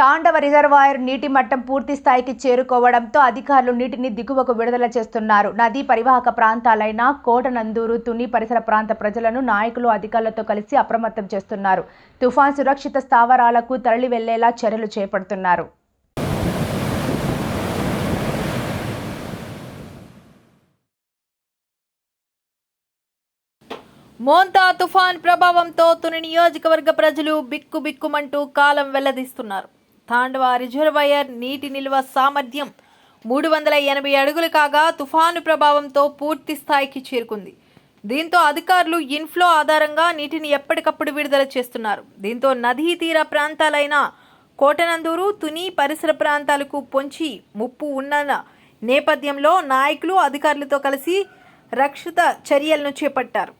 తాండవ reservoir నీటి మట్టం పూర్తి స్థాయికి చేరుకోవడంతో అధికారులు నీటిని దిగువకు విడుదల చేస్తున్నారు. నదీ పరివాహక ప్రాంతాలైన కోటనందూరు తుని పరిసర ప్రాంత ప్రజలను నాయకులు అధికారులతో కలిసి అప్రమత్తం చేస్తున్నారు. తుఫాన్ సురక్షిత స్థావరాలకు తరలి వెళ్ళేలా చర్యలు చేపడుతున్నారు. మోంతా తుఫాన్ ప్రభావంతో తుని నియోజకవర్గ ప్రజలు బిక్కు బిక్కుమంటూ కాలం వెల్లదీస్తున్నారు. తాండవ రిజర్వాయర్ నీటి నిల్వ సామర్థ్యం మూడు వందల ఎనభై అడుగులు కాగా తుఫాను ప్రభావంతో పూర్తి స్థాయికి చేరుకుంది. దీంతో అధికారులు ఇన్ఫ్లో ఆధారంగా నీటిని ఎప్పటికప్పుడు విడుదల చేస్తున్నారు. దీంతో నదీ తీర ప్రాంతాలైన కోటనందూరు తుని పరిసర ప్రాంతాలకు పొంచి ముప్పు ఉన్న నేపథ్యంలో నాయకులు అధికారులతో కలిసి రక్షిత చర్యలను చేపట్టారు.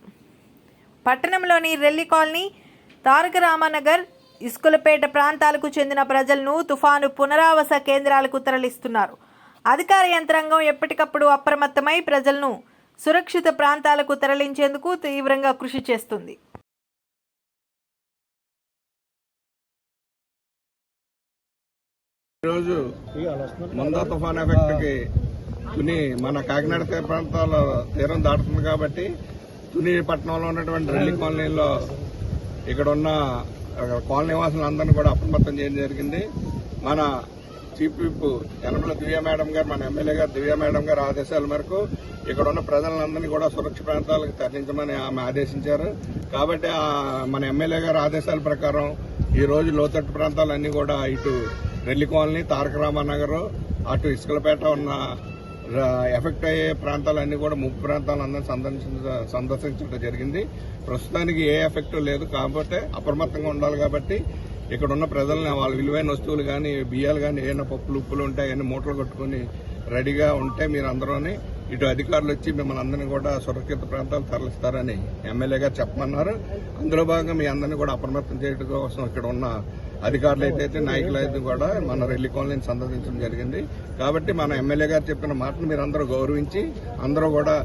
పట్టణంలోని రెల్లి కాలనీ తారక రామనగర్ ఇసుకలపేట ప్రాంతాలకు చెందిన ప్రజలను తుఫాను పునరావాస కేంద్రాలకు తరలిస్తున్నారు. అధికార యంత్రాంగం ఎప్పటికప్పుడు అప్రమత్తమై ప్రజలను సురక్షిత ప్రాంతాలకు తరలించేందుకు తీవ్రంగా కృషి చేస్తుంది. ఈరోజు మందా తుఫాన్ ఎఫెక్ట్కి తుని మన కాకినాడ ప్రాంతాల్లో తీరం దాటుతుంది కాబట్టి తుని పట్టణంలో ఉన్నటువంటి రెల్లి కాలనీలో ఇక్కడ ఉన్న కాలనీ వాసులందరినీ కూడా అప్రమత్తం చేయడం జరిగింది. మన chief whip Yanamala Divya madam గారు మన ఎమ్మెల్యే గారు దివ్య మేడం గారు ఆదేశాల మేరకు ఇక్కడ ఉన్న ప్రజలందరినీ కూడా సురక్ష ప్రాంతాలకు తరలించమని ఆమె ఆదేశించారు. కాబట్టి మన ఎమ్మెల్యే గారి ఆదేశాల ప్రకారం ఈ రోజు లోతట్టు ప్రాంతాలన్నీ కూడా ఇటు రెల్లి కాలనీ తారక రామానగర్ అటు ఇసుకలపేట ఉన్న ఎఫెక్ట్ అయ్యే ప్రాంతాలన్నీ కూడా ముప్పు ప్రాంతాలందరినీ సందర్శించ సందర్శించడం జరిగింది. ప్రస్తుతానికి ఏ ఎఫెక్ట్ లేదు కాకపోతే అప్రమత్తంగా ఉండాలి కాబట్టి ఇక్కడ ఉన్న ప్రజల్ని వాళ్ళ విలువైన వస్తువులు కానీ బియ్యాలు కానీ ఏమైనా పప్పులు ఉప్పులు ఉంటాయి అన్ని మూటలు కట్టుకుని రెడీగా ఉంటే మీరు అందరూనే ఇటు అధికారులు వచ్చి మిమ్మల్ని అందరినీ కూడా సురక్షిత ప్రాంతాలు తరలిస్తారని ఎమ్మెల్యే గారు చెప్పమన్నారు. అందులో భాగంగా మీ అందరినీ కూడా అప్రమత్తం చేయడం కోసం ఇక్కడ ఉన్న అధికారులు అయితే నాయకులు అయితే కూడా మన రెల్లి కాలనీని సందర్శించడం జరిగింది. కాబట్టి మన ఎమ్మెల్యే గారు చెప్పిన మాటను మీరు అందరూ గౌరవించి అందరూ కూడా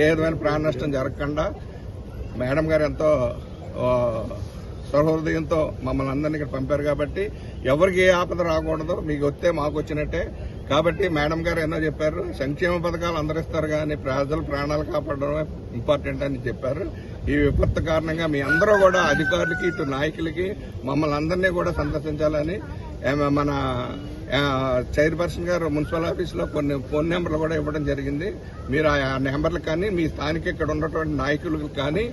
ఏ విధమైన ప్రాణ నష్టం జరగకుండా మేడం గారు ఎంతో సహృదయంతో మమ్మల్ని అందరినీ ఇక్కడ పంపారు కాబట్టి ఎవరికి ఏ ఆపద రాకూడదు మీకు వస్తే మాకు వచ్చినట్టే. కాబట్టి మేడం గారు ఎన్నో చెప్పారు సంక్షేమ పథకాలు అందరిస్తారు కానీ ప్రజలు ప్రాణాలు కాపాడడమే ఇంపార్టెంట్ అని చెప్పారు. ఈ విపత్తు కారణంగా మీ అందరూ కూడా అధికారులకి ఇటు నాయకులకి మమ్మల్ని అందరినీ కూడా సందర్శించాలని మన చైర్పర్సన్ గారు మున్సిపల్ ఆఫీసులో కొన్ని ఫోన్ నెంబర్లు కూడా ఇవ్వడం జరిగింది. మీరు ఆ నెంబర్లు కానీ మీ స్థానిక ఇక్కడ ఉన్నటువంటి నాయకులకు కానీ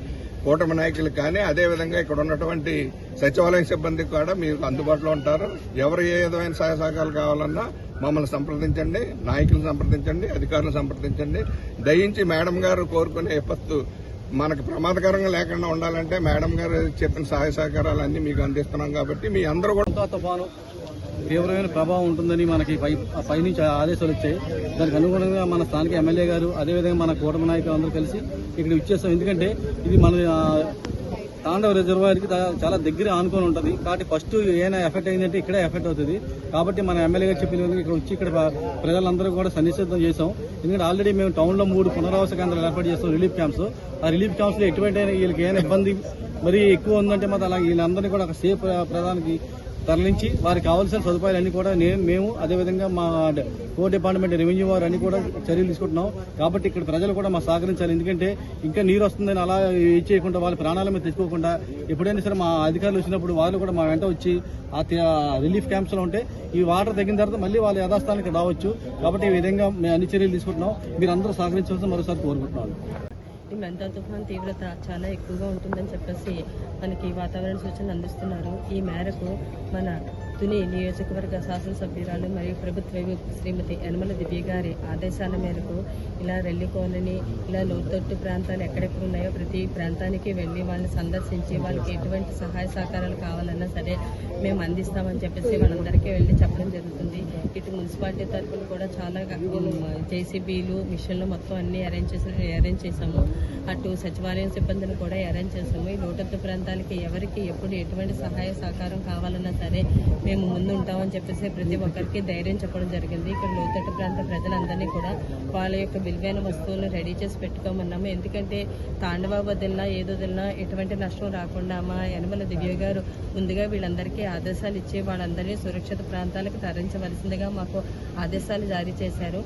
కూటమి నాయకులు కానీ అదేవిధంగా ఇక్కడ ఉన్నటువంటి సచివాలయం సిబ్బంది కూడా మీకు అందుబాటులో ఉంటారు. ఎవరు ఏ విధమైన సహాయ సహకారాలు కావాలన్నా మమ్మల్ని సంప్రదించండి నాయకులను సంప్రదించండి అధికారులను సంప్రదించండి. దయించి మేడం గారు కోరుకునే విపత్తు మనకు ప్రమాదకరంగా లేకుండా ఉండాలంటే మేడం గారు చెప్పిన సహాయ సహకారాలన్నీ మీకు అందిస్తున్నాం కాబట్టి మీ అందరూ కూడా తుఫాను. తీవ్రమైన ప్రభావం ఉంటుందని మనకి పై పైనుంచి ఆదేశాలు వచ్చాయి. దానికి అనుగుణంగా మన స్థానిక ఎమ్మెల్యే గారు అదేవిధంగా మన కూటమి నాయకులు అందరూ కలిసి ఇక్కడ ఇచ్చేస్తాం ఎందుకంటే ఇది మన తాండవ రిజర్వాయర్కి చాలా దగ్గర ఆనుకొని ఉంటుంది. కాబట్టి ఫస్ట్ ఏమైనా ఎఫెక్ట్ అయిందంటే ఇక్కడే ఎఫెక్ట్ అవుతుంది. కాబట్టి మన ఎమ్మెల్యే గారు చెప్పిన విధంగా ఇక్కడ వచ్చి ఇక్కడ ప్రజలందరూ కూడా సన్నిసిద్ధం చేసాం ఎందుకంటే ఆల్రెడీ మేము టౌన్లో మూడు పునరావాస కేంద్రాలు ఏర్పాటు చేస్తాం రిలీఫ్ క్యాంప్స్. ఆ రిలీఫ్ క్యాంప్స్లో ఎటువంటి వీళ్ళకి ఏమైనా ఇబ్బంది మరి ఎక్కువ ఉందంటే మాత్రం అలా వీళ్ళందరినీ కూడా ఒక సేఫ్ ప్రధానికి తరలించి వారికి కావాల్సిన సదుపాయాలన్నీ కూడా నేను మేము అదేవిధంగా మా కోర్ డిపార్ట్మెంట్ రెవెన్యూ వారు అన్ని కూడా చర్యలు తీసుకుంటున్నాం. కాబట్టి ఇక్కడ ప్రజలు కూడా మా సహకరించాలి. ఎందుకంటే ఇంకా నీరు వస్తుందని అలా ఇది చేయకుండా వాళ్ళ ప్రాణాల మీద తెచ్చుకోకుండా ఎప్పుడైనా సరే మా అధికారులు వచ్చినప్పుడు వాళ్ళు కూడా మా వెంట వచ్చి ఆ రిలీఫ్ క్యాంప్స్లో ఉంటే ఈ వాటర్ తగ్గిన తర్వాత మళ్ళీ వాళ్ళ యథాస్థానికి రావచ్చు. కాబట్టి ఈ విధంగా మేము అన్ని చర్యలు తీసుకుంటున్నాం. మీరు అందరూ సహకరించవలసిన మరోసారి కోరుకుంటున్నాను. ఈ మెంతా తుఫాన్ తీవ్రత చాలా ఎక్కువగా ఉంటుందని చెప్పేసి మనకి వాతావరణ సూచనలు అందిస్తున్నారు. ఈ మేరకు మన తుని నియోజకవర్గ శాసనసభ్యురాలు మరియు ప్రభుత్వ శ్రీమతి యనమల దివ్య గారి ఆదేశాల మేరకు ఇలా రెల్లి కోలని ఇలా లోతట్టు ప్రాంతాలు ఎక్కడెక్కడ ఉన్నాయో ప్రతి ప్రాంతానికి వెళ్ళి వాళ్ళని సందర్శించి వాళ్ళకి ఎటువంటి సహాయ సహకారాలు కావాలన్నా సరే మేము అందిస్తామని చెప్పేసి వాళ్ళందరికీ వెళ్ళి చెప్పడం జరుగుతుంది. ఇటు మున్సిపాలిటీ తరఫున కూడా చాలా జేసీబీలు మిషన్లు మొత్తం అన్ని అరేంజ్ చేసి అరేంజ్ చేసాము అటు సచివాలయం సిబ్బందిని కూడా అరేంజ్ చేసాము ఈ లోతట్టు ప్రాంతాలకి ఎవరికి ఎప్పుడు ఎటువంటి సహాయ సహకారం కావాలన్నా సరే మేము ముందు ఉంటామని చెప్పేసి ప్రతి ఒక్కరికి ధైర్యం చెప్పడం జరిగింది. ఇక్కడ లోతట్టు ప్రాంత ప్రజలందరినీ కూడా వాళ్ళ యొక్క విలువైన వస్తువులను రెడీ చేసి పెట్టుకోమన్నాము. ఎందుకంటే తాండవ వదిలినా ఏదో వదిలినా ఎటువంటి నష్టం రాకుండా మా యనమల దివ్య గారు ముందుగా వీళ్ళందరికీ ఆదేశాలు ఇచ్చి వాళ్ళందరినీ సురక్షిత ప్రాంతాలకు తరలించవలసిందిగా మాకు ఆదేశాలు జారీ చేశారు.